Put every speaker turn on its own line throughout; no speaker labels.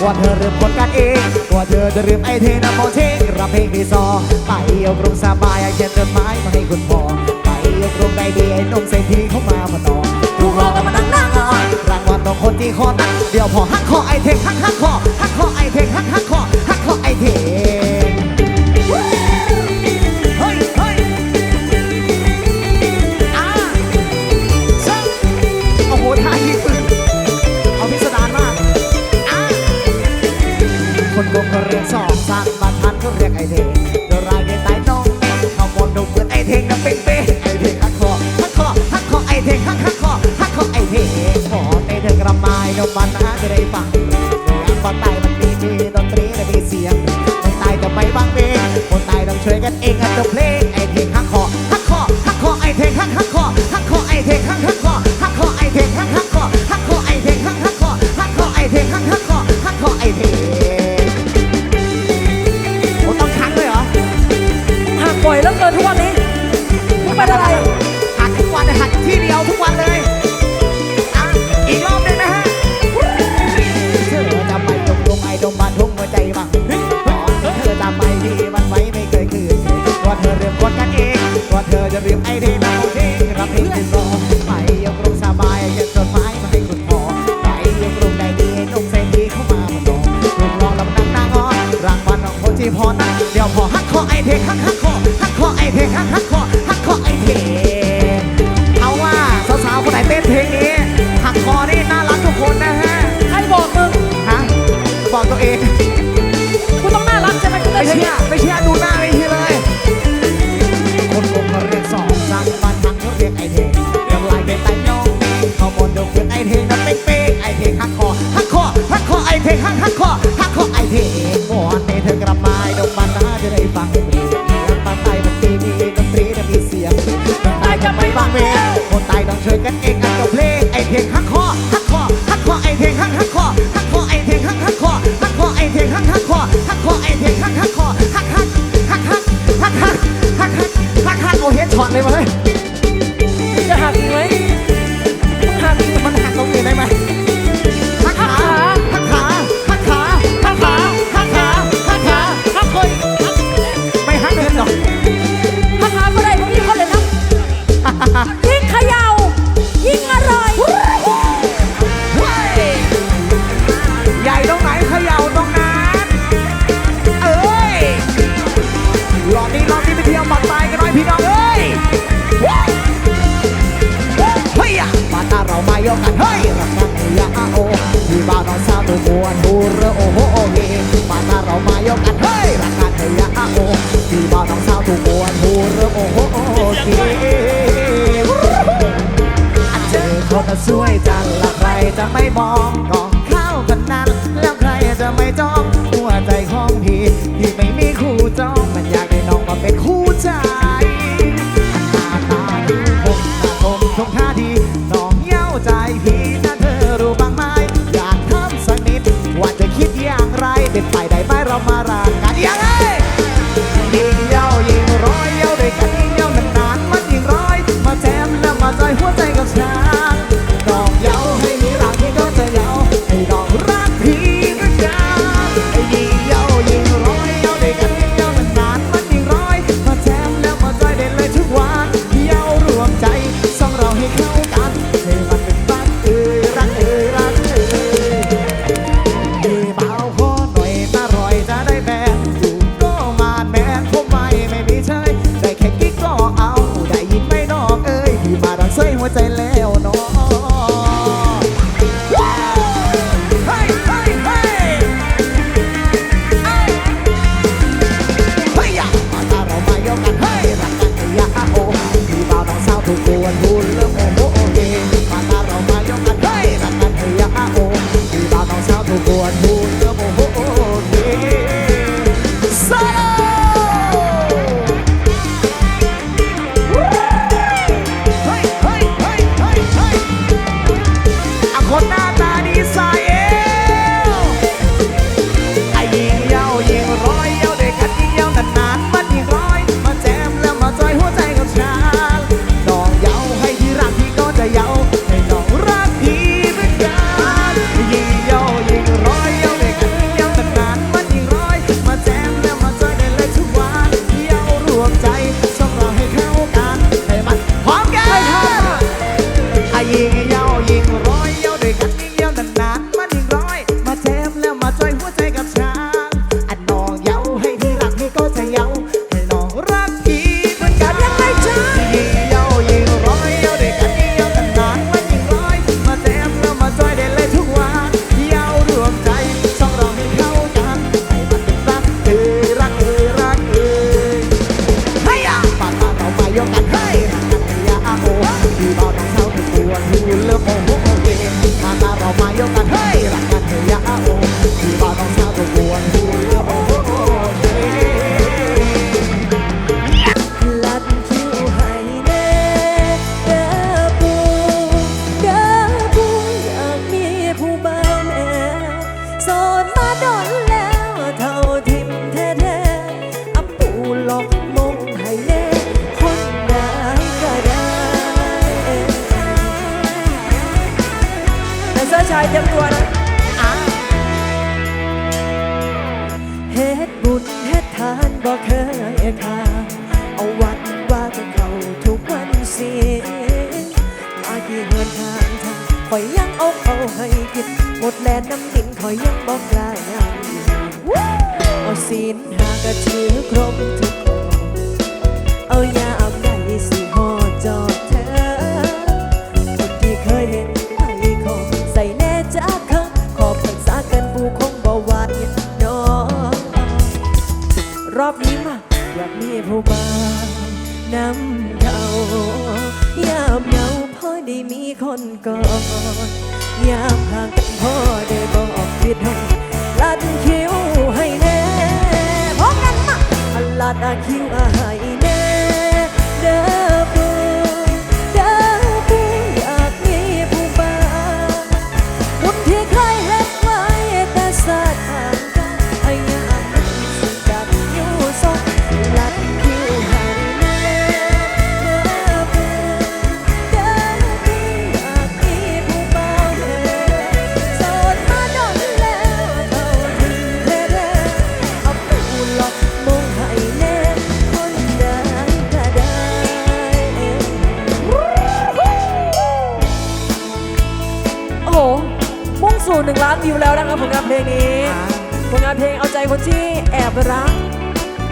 กว่าเธอเริ่มกดกันเองกว่าเธอจะลืมไอเทนามอเทงรับเพลงที่ซอไปเอากรงสบายไอเยนจดหมายมาให้คุณพ่อไปเอากรงได้ดีไอ้นมเศทีเขามามาต่อถูกรอกันมาดังนั่งอ่อนรางวัลต่อคนที่คอตั้งเดี๋ยวพอหักคอไอเทงหักหักคอหักคอไอเทงหักหักคอหักคอไอเทง
นม
บันนะฮะจะได้ฟัง วย
จังละ
ใครจะไม่มองน้องากมีผู้บางน้ำ
เทายามเหงาพอได้มีคนกอดยามห่างกันพอได้บอกผิดหงลัดคิ้วให้แน่พร้อมกันมาลัดคิ้วใหา หนึ่งล้านวิวแล้วนะครับผลงานเพลงนี้ผลงานเพลงเอาใจคนที่แอบรัก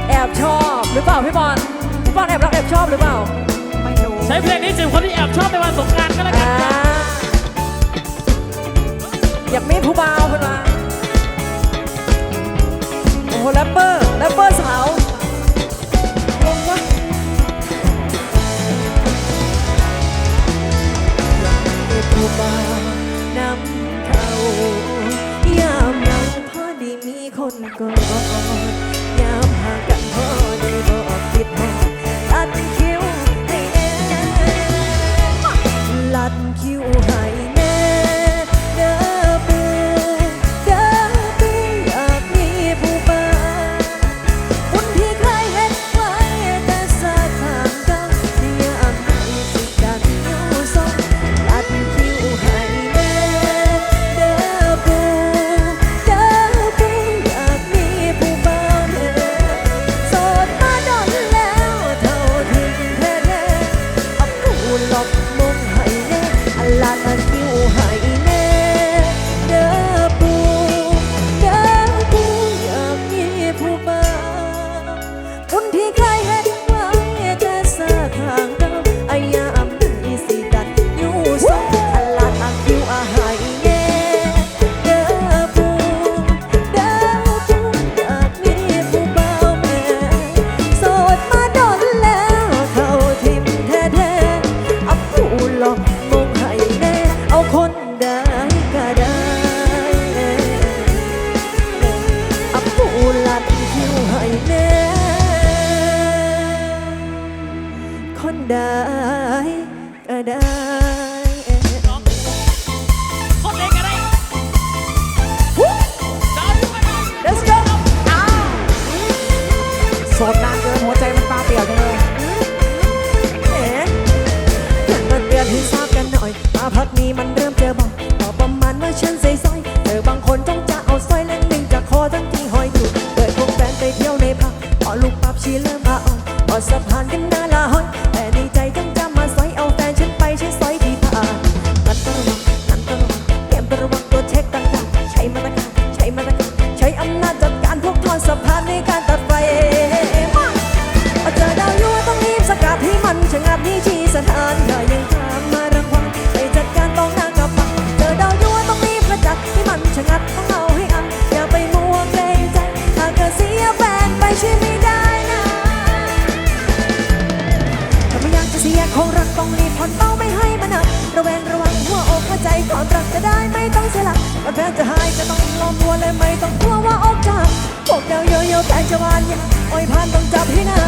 แอบชอบหรือเปล่าพี่บอลพี่บอลแอบรักแอบชอบหรือเปล่า
ไม่รู้
ใช้เพลงนี้จีบคนที่แอบชอบในวันสงกรานต์ก็แล้วกั
นอยากมีผู้บ่าวคนมาโอ้โหแรปเปอร์แรปเปอร์สาวงงวะอยากมีผู้บ่าว ยามนังพอดีมีคนกอดยามห่างกัน
พอได้
บอกคิดหอดตัดคิว up, hugging up. โอ้ยผ่นต้องจับให้นา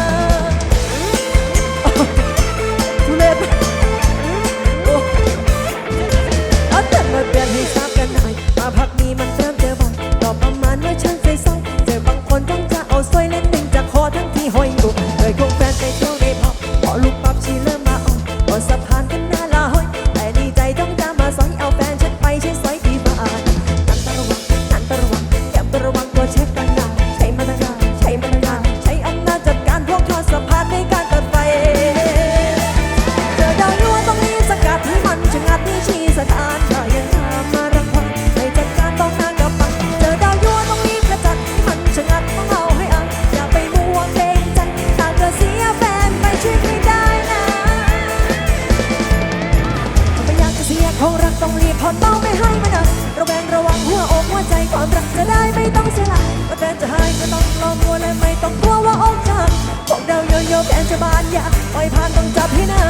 รักก็ได้ไม่ต้องเสียหลักว่แต่จะหายก็ต้องรอมัวและไม่ต้องกลัวว่าอกหักบอกเดาโยโย่แผนจะบานอยากปล่อยผ่านต้องจับให้นา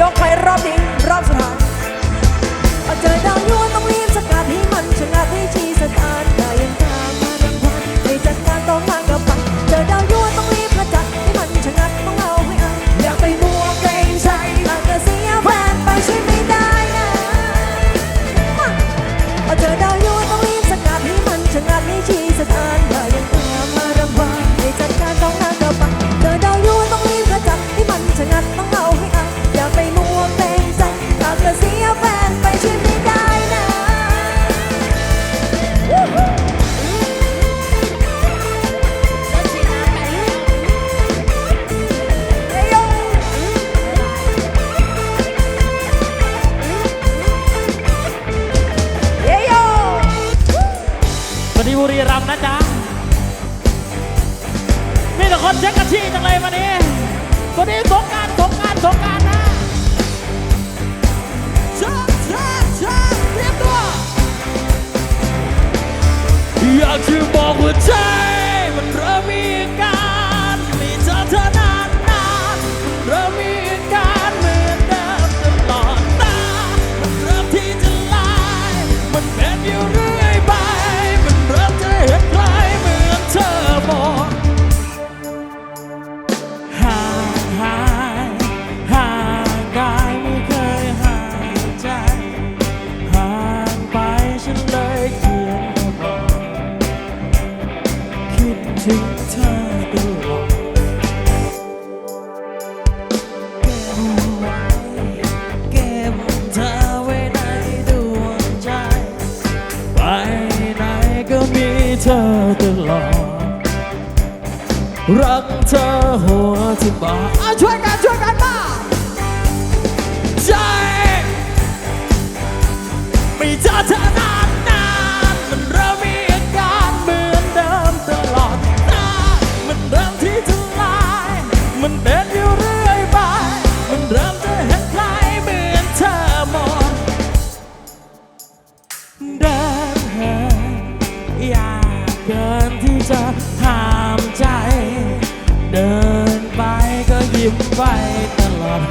ยกไปรอบนี้รอบสุดท้ายเอเจอดาวยั่วต้องรีบสกัดให้มันชนะให้ชีสถานต่ยังตามมาดังวันไม่จัด
การต้อง ไม่เจอเธอนานนานมันเริ่มมีอาการเหมือนเดิมตลอดตามันเริ่มที่จะลาย มันเป็นอยู่เรื่อยไป มันเริ่มจะเห็นใครเหมือนเธอหมดเดินเหินอยากเกินที่จะห้ามใจ เดินไปก็ยิ้มไปตลอด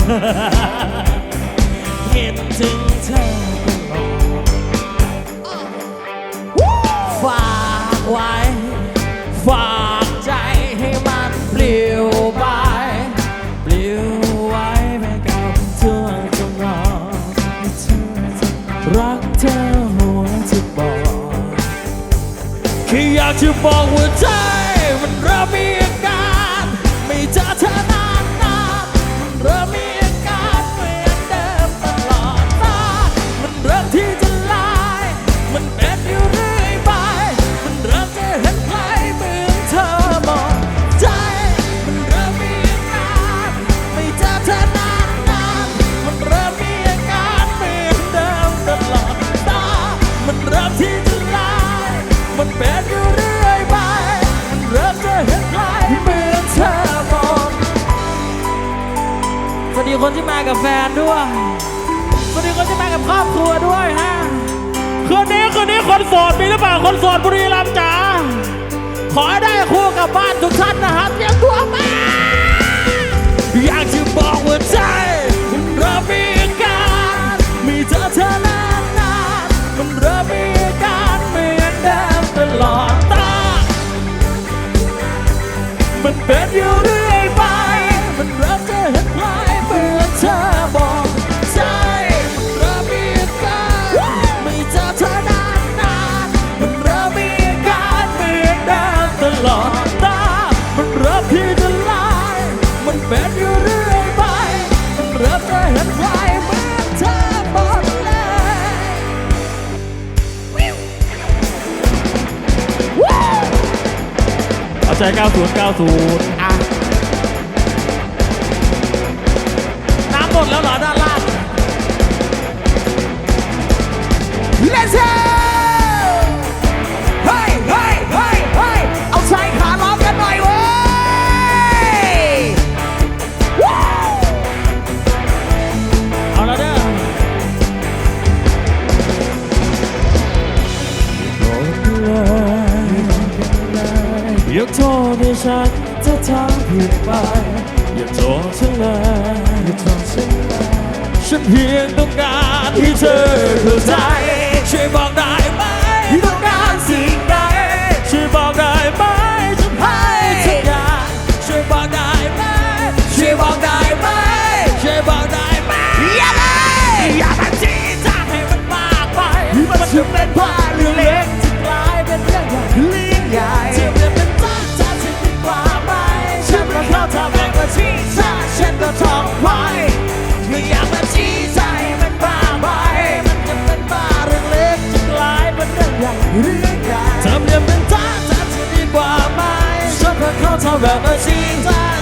out to forward time. คนที่มากับแฟนด้วยสวัสดีคนที่มากับครอบครัวด้วยฮะคืนนี้คืนนี้คนโสดมีหรือเปล่าคนโสดบุรีรัมย์จ๋าขอได้คู่กับบ้าน ใจ90 90
อะ
น้ำหมดแล้วเหรอด้านล่าง
Let's go พีย
งไปอย่าโทษฉันเลยอย่าโฉันเพียงต้องการให้เธอเข้าใจช่วยบอกได้ไหม
ต้องการสิ่งใด
ช่วยบอกได้ไหมฉันให้ทุกอย่ช่วยบอกได้ไหม
ช่วยบอกได้ไหม
ช่วยบอกได้ไหม
อย่าเลย
อย่าทำที่ทำให้มันมากไป
มันจะเป็น แรงก
ว่าที่เธอฉันก็ท้องไว้ก็อยากแบบที่ใจมันบ้าไปมันจะเป็นบ้าเรื่องเล็กจะกลายเป็นเรื่องใหญ่
เรื่องใหญ่
ทำอางเป็นท่าทางจะดีกว่าไหมฉันเพิ่งเข้าเธอแบบที่ใจ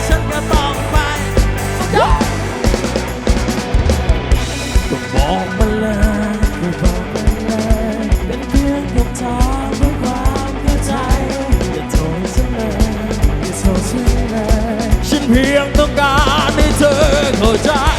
die.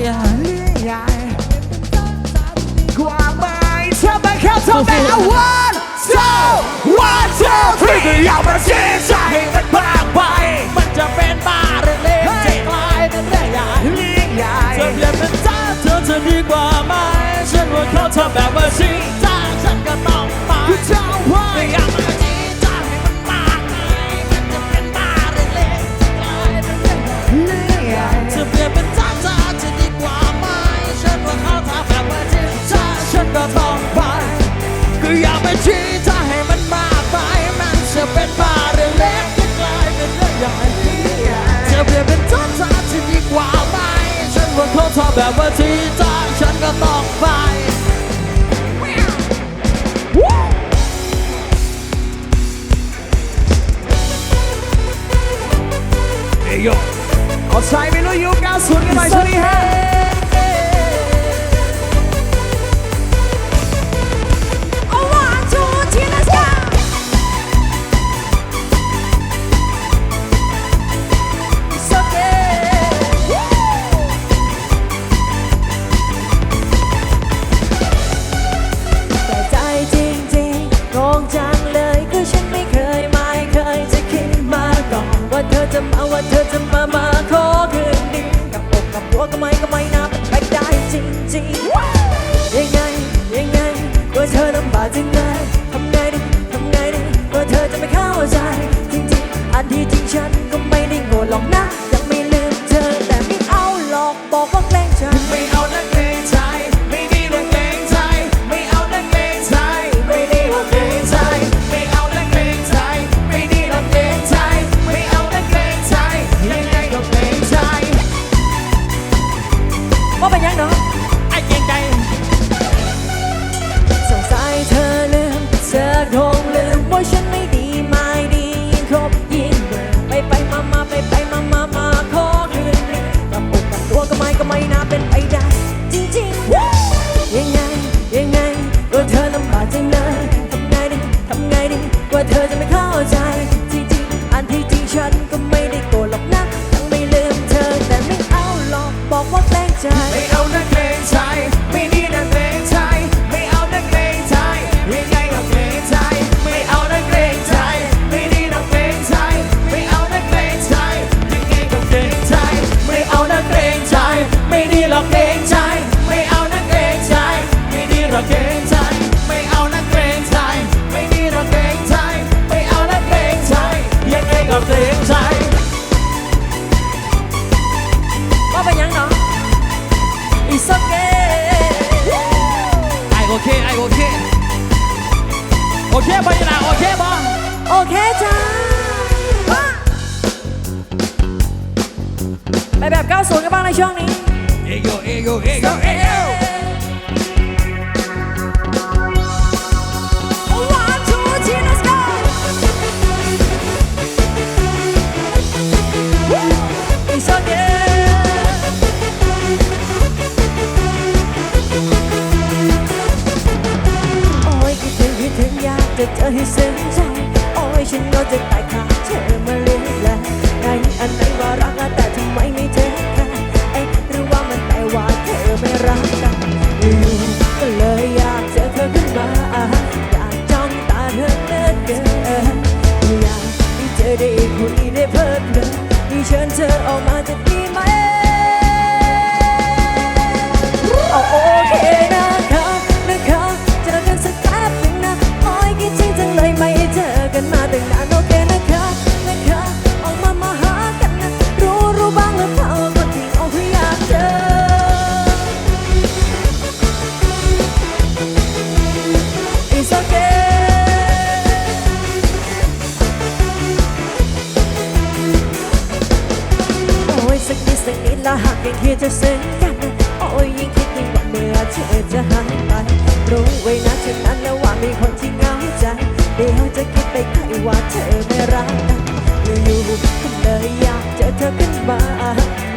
เลี้ยงใหญ่กว่าไม้เธอไข้าทำเป็น
one two one two three ก็อย่ามาเสียใจมันมากไป
มันจะเป็นบารือเล็กจะกลายเป็นเรื่องใหญ่
งใหญ่
เรียนจ้ดีกว่าไหมฉันว่าเขาทำแบบว่าจริงจ้าฉันก็ต้องไป
ไม่
อยากมา ก็ต้องไปก็อยากไปชี้ถ้าให้มันมากไปมันจะเป็นบ้าเรื่องเล็กจะกลายเป็นเรื่องใหญ่จะเปลี่ยนเป็นท้อ
ศทานที่ดีกว่า
ไหม
ฉันว่าเขาทำแบบว่า
ที่
ป่ะนี่ล่ะโอเคป่ะ
โอเคจ้าไปแบบ 90 กันบ้างในช่วงนี้
เอโยเอโยเอโยเอโย
เจอให้ซึ้งใจ โอ้ยฉันก็จะตายขาดเธอมาเรื่อยและไหนอันไหนว่ารักแต่ทำไมไม่เจอกันเอ๊ะหรือว่ามันแปลว่าเธอไม่รักกันอยู่ก็เลยอยากเจอเธอขึ้นมาอยากจ้องตาเธอเหลือเกินอยากให้เธอได้คุยได้เพลิดเพลินที่เชิญเธอออกมาจะ เธอขึ้นมา